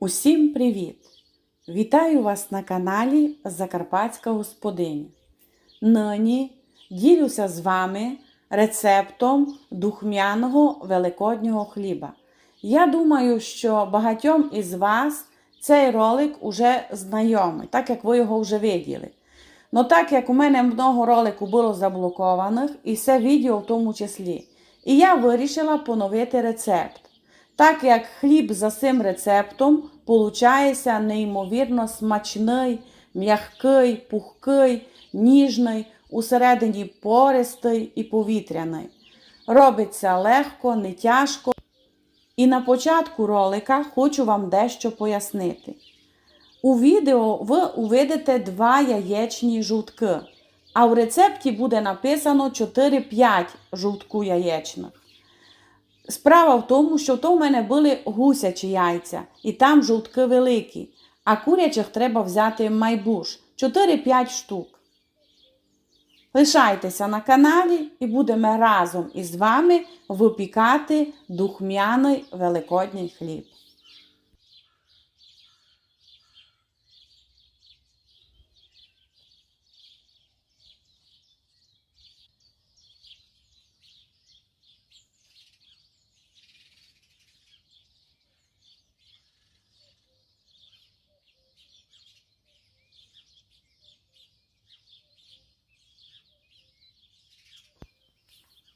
Усім привіт! Вітаю вас на каналі Закарпатська Господиня. Нині ділюся з вами рецептом духмяного великоднього хліба. Я думаю, що багатьом із вас цей ролик уже знайомий, так як ви його вже виділи. Ну так як у мене много роликів було заблокованих, і це відео в тому числі. І я вирішила поновити рецепт. Так як хліб за цим рецептом получається неймовірно смачний, м'який, пухкий, ніжний, усередині пористий і повітряний. Робиться легко, не тяжко. І на початку ролика хочу вам дещо пояснити. У відео ви увидите два яєчні жовтки, а в рецепті буде написано 4-5 жовтку яєчних. Справа в тому, що то в мене були гусячі яйця, і там жовтки великі, а курячих треба взяти майбуш 4-5 штук. Лишайтеся на каналі і будемо разом із вами випікати духмяний великодній хліб.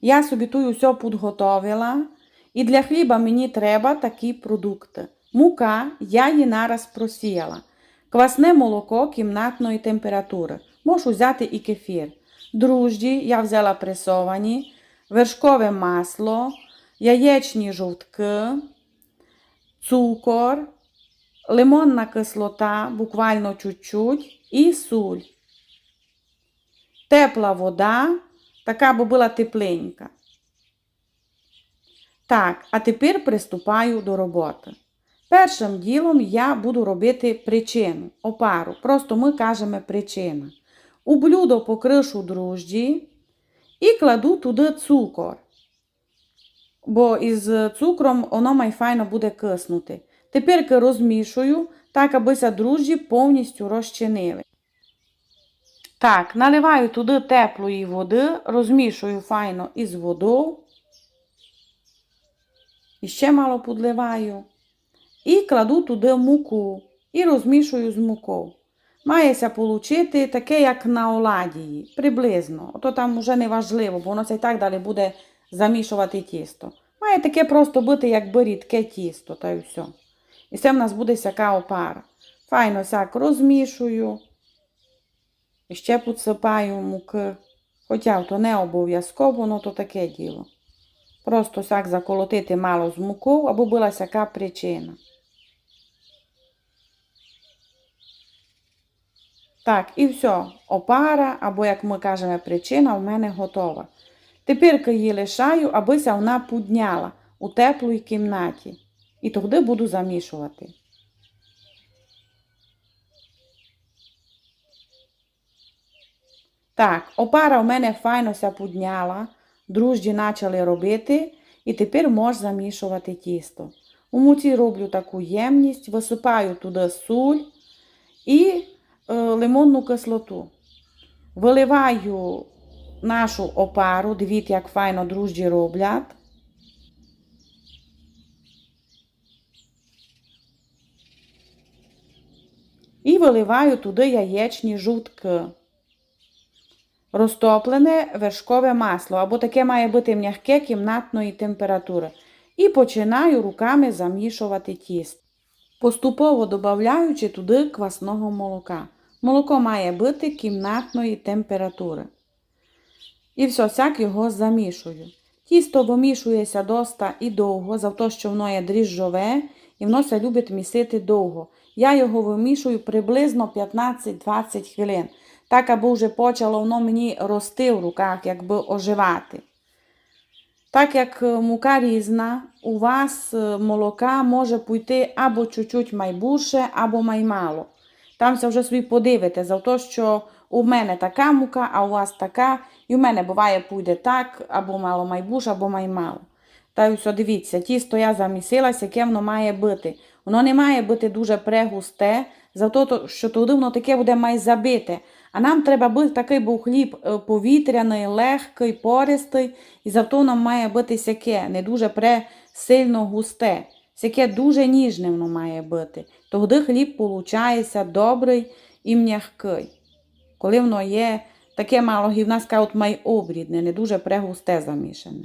Я собі ту все підготовила. І для хліба мені треба такі продукти. Мука я її нараз просіяла. Квасне молоко кімнатної температури. Можу взяти і кефір. Дружді я взяла пресовані, вершкове масло, яєчні жовтки, цукор, лимонна кислота, буквально чуть-чуть, і суль. Тепла вода, така бо була тепленька. Так, а тепер приступаю до роботи. Першим ділом я буду робити причину, опару. Просто ми кажемо причина. У блюдо покришу дрожджі і кладу туди цукор. Бо із цукром воно май файно буде киснути. Тепер розмішую, так аби дрожджі повністю розчинили. Так, наливаю туди теплої води, розмішую файно із водою. І ще мало підливаю. І кладу туди муку і розмішую з мукою. Мається получити таке, як на оладії, приблизно. Ото там вже не важливо, бо воно це і так далі буде замішувати тісто. Має таке просто бути, якби рідке тісто, та й все. І це в нас буде сяка опара. Файно сяк розмішую. І ще підсипаю муки. Хоча то не обов'язково, ну то таке діло. Просто сяк заколотити мало з мукою, або була сяка причина. Так, і все, опара, або, як ми кажемо, причина в мене готова. Тепер її лишаю, абися вона підняла у теплій кімнаті. І тоді буду замішувати. Так, опара в мене файно ся підняла, дружді почали робити, і тепер можеш замішувати тісто. У муці роблю таку ємність, висипаю туди суль і е, лимонну кислоту. Виливаю нашу опару, дивіться, як файно дружді роблять. І виливаю туди яєчні жовтки. Розтоплене вершкове масло, або таке має бути м'яке кімнатної температури. І починаю руками замішувати тісто. Поступово додаючи туди квасного молока. Молоко має бути кімнатної температури. І все, сяк його замішую. Тісто вимішується доста і довго, за те, що воно є дріжджове, і воно ся любить місити довго. Я його вимішую приблизно 15-20 хвилин. Так, аби вже почало воно мені рости в руках, якби оживати. Так як мука різна, у вас молока може пойти або чуть-чуть майбурше, або маймало. Там все вже собі подивите, за те, що у мене така мука, а у вас така. І у мене буває пойде так, або мало майбуш, або маймало. Та все, дивіться, тісто я замісилася, яке воно має бути. Воно не має бути дуже прегусте, зато то- що туди воно таке буде має забите. А нам треба бути такий був хліб е, повітряний, легкий, пористий, і зато воно має бути сяке, не дуже пресильно густе. Сяке дуже ніжне воно має бути. Тоді хліб виходить добрий і м'який. Коли воно є таке мало гівна, от має обрідне, не дуже прегусте замішане.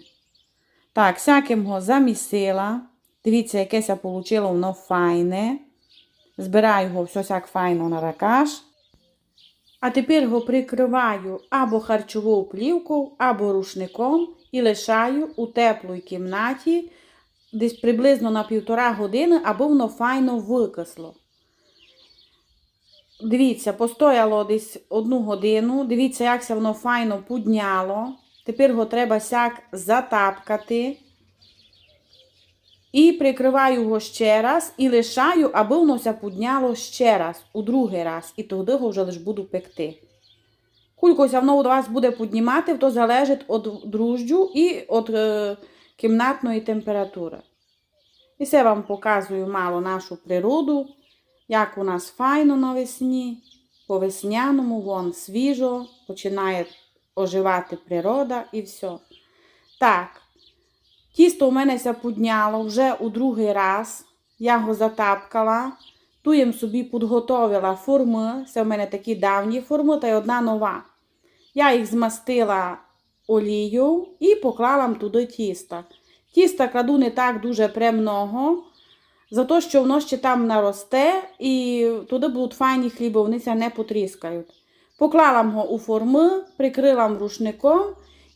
Так, всяким його замісила. Дивіться, якесь я получила, воно файне. Збираю його все сяк файно на ракаш. А тепер його прикриваю або харчовою плівкою, або рушником і лишаю у теплій кімнаті десь приблизно на півтора години, аби воно файно викисло. Дивіться, постояло десь одну годину. Дивіться, як це воно файно подняло. Тепер його треба сяк затапкати. І прикриваю його ще раз і лишаю, аби воно ся подняло ще раз, у другий раз. І тоді його вже лиш буду пекти. Кулькося воно у вас буде піднімати, то залежить від дружджу і від е, кімнатної температури. І все вам показую мало нашу природу, як у нас файно навесні, по весняному, вон свіжо, починає оживати природа і все. Так, тісто у мене ся підняло вже у другий раз. Я його затапкала. Ту їм собі підготовила форми. Це у мене такі давні форми та й одна нова. Я їх змастила олією і поклала туди тіста. Тіста кладу не так дуже премного, за те, що воно ще там наросте, і туди будуть файні хліби, вони не потріскають. Поклала його у форми, прикрила рушником,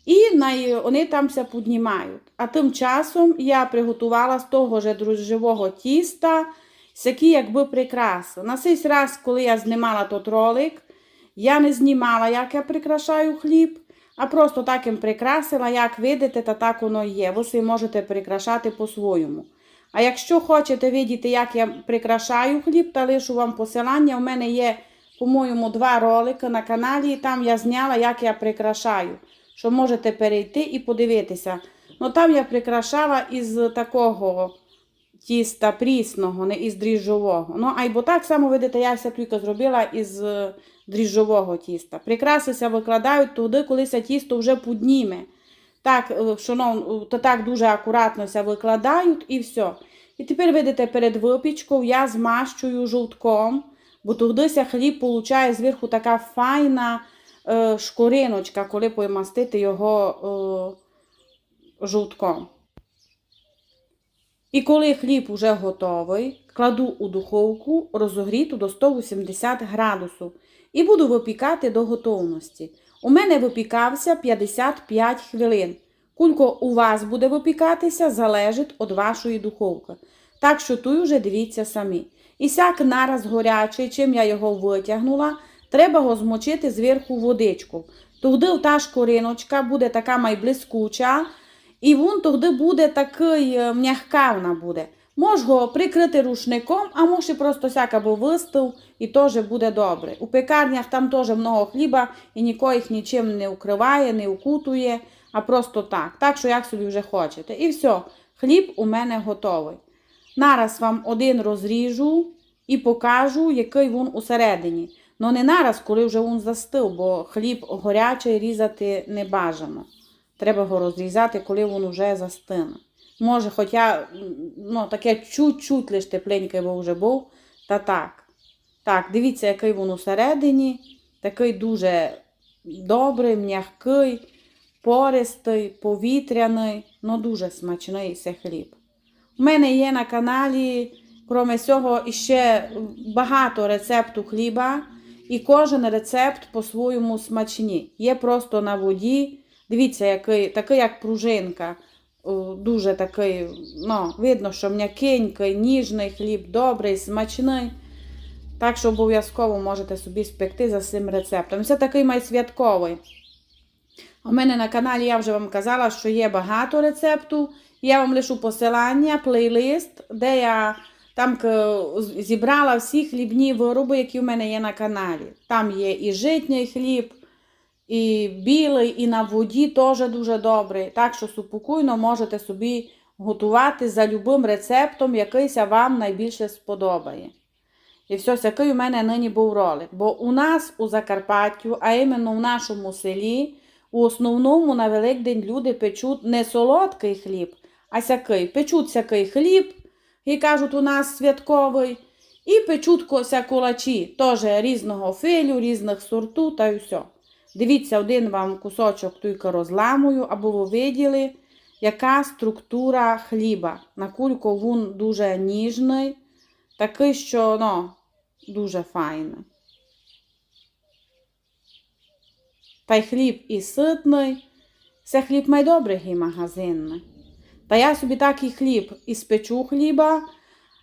і вони там ся піднімають. А тим часом я приготувала з того ж дрожжевого тіста всякі якби прикраси. На цей раз, коли я знімала тот ролик, я не знімала, як я прикрашаю хліб, а просто так їм прикрасила, як видите, та так воно є. Ви собі можете прикрашати по-своєму. А якщо хочете видіти, як я прикрашаю хліб, та лишу вам посилання, у мене є, по-моєму, два ролики на каналі, і там я зняла, як я прикрашаю. Що можете перейти і подивитися. Ну там я прикрашала із такого тіста прісного, не із дріжджового. Ну, а й так само, видите, я все тільки зробила із е, дріжджового тіста. Прикрасися викладають туди, коли це тісто вже підніме. Так, е, ну, то так дуже акуратно ся викладають і все. І тепер, видите, перед випічкою я змащую жовтком, бо ся хліб получає зверху така файна е, шкуриночка, коли помастити його е, жовтком. І коли хліб уже готовий, кладу у духовку розогріту до 180 градусів і буду випікати до готовності. У мене випікався 55 хвилин. Кулько у вас буде випікатися, залежить від вашої духовки. Так що тут вже дивіться самі. І сяк нараз горячий, чим я його витягнула, треба його змочити зверху водичку. Тоді та шкориночка буде така майблискуча, і він тоді буде такий е, м'яка вона буде. Мож його прикрити рушником, а може просто сяк або вистив, і теж буде добре. У пекарнях там теж много хліба, і нікого їх нічим не укриває, не укутує, а просто так. Так що як собі вже хочете. І все, хліб у мене готовий. Нараз вам один розріжу і покажу, який він усередині. Ну не нараз, коли вже він застив, бо хліб горячий різати не бажано. Треба його розрізати, коли він вже застине. Може, хоча ну, таке чуть-чуть лиш тепленьке бо вже був, та так. Так, дивіться, який він усередині. Такий дуже добрий, м'який, пористий, повітряний, ну дуже смачний цей хліб. У мене є на каналі, крім цього, іще багато рецепту хліба, і кожен рецепт по-своєму смачні. Є просто на воді. Дивіться, який, такий, як пружинка. Дуже такий, ну, видно, що м'якенький, ніжний хліб, добрий, смачний. Так що обов'язково можете собі спекти за цим рецептом. Це такий майсвятковий. У мене на каналі я вже вам казала, що є багато рецепту. Я вам лишу посилання, плейлист, де я там зібрала всі хлібні вироби, які в мене є на каналі. Там є і житній хліб, і білий, і на воді теж дуже добрий. Так що супокійно можете собі готувати за любим рецептом, якийсь вам найбільше сподобає. І все, який у мене нині був ролик. Бо у нас у Закарпаттю, а іменно в нашому селі, у основному на Великдень люди печуть не солодкий хліб, а сякий. Печуть сякий хліб, і кажуть, у нас святковий, і печуть кося кулачі, теж різного филю, різних сорту та й все. Дивіться, один вам кусочок тільки розламую, або ви виділи, яка структура хліба. На кульку він дуже ніжний, такий, що ну, дуже файний. Та й хліб і ситний, це хліб майдобрий і магазинний. Та я собі такий хліб із печу хліба,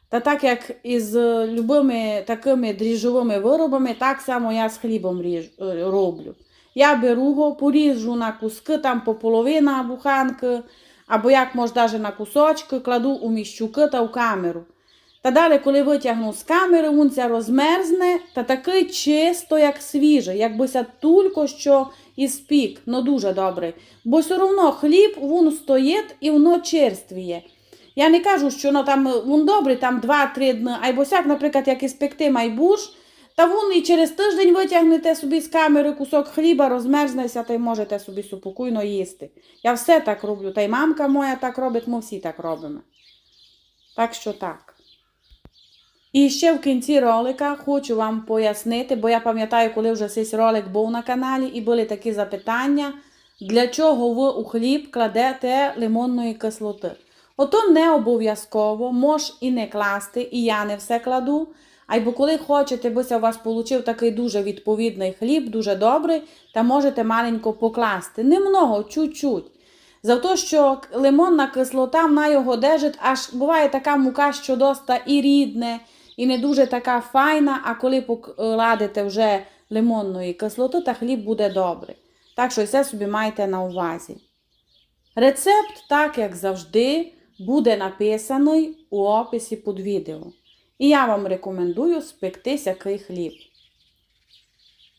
та так як із любими такими дріжджовими виробами, так само я з хлібом ріж, е, роблю. Я беру його, поріжу на куски, там по половина буханки, або як може навіть на кусочки, кладу у міщуки та в камеру. Та далі, коли витягну з камери, він розмерзне, та такий чисто, як свіжий, якбися тільки що із пік, ну дуже добрий. Бо все одно хліб він стоїть і воно черствіє. Я не кажу, що ну, там, він добрий, там 2-3 дні, або сяк, наприклад, як іспекти майбуш, та він і через тиждень витягнете собі з камери кусок хліба, розмерзнеся, та й можете собі супокійно їсти. Я все так роблю, та й мамка моя так робить, ми всі так робимо. Так що так. І ще в кінці ролика хочу вам пояснити, бо я пам'ятаю, коли вже цей ролик був на каналі, і були такі запитання, для чого ви у хліб кладете лимонної кислоти. Ото не обов'язково, мож і не класти, і я не все кладу. Або коли хочете, бися у вас получив такий дуже відповідний хліб, дуже добрий, та можете маленько покласти. Немного, чуть-чуть. За те, що лимонна кислота вона його держить, аж буває така мука, що доста і рідне, і не дуже така файна, а коли покладете вже лимонної кислоти, та хліб буде добрий. Так що все собі майте на увазі. Рецепт, так як завжди, буде написаний у описі під відео. І я вам рекомендую спекти сякий хліб.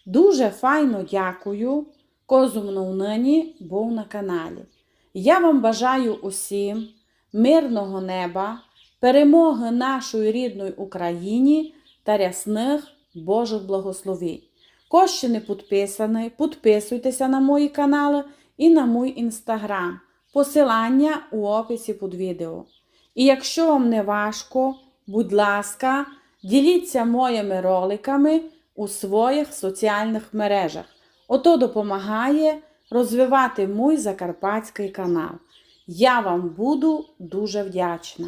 Дуже файно дякую, козумно нині був на каналі. Я вам бажаю усім мирного неба, перемоги нашої рідної Україні та рясних Божих благословень. Хто ще не підписаний, підписуйтеся на мої канали і на мій інстаграм. Посилання у описі під відео. І якщо вам не важко, будь ласка, діліться моїми роликами у своїх соціальних мережах. Ото допомагає розвивати мій закарпатський канал. Я вам буду дуже вдячна.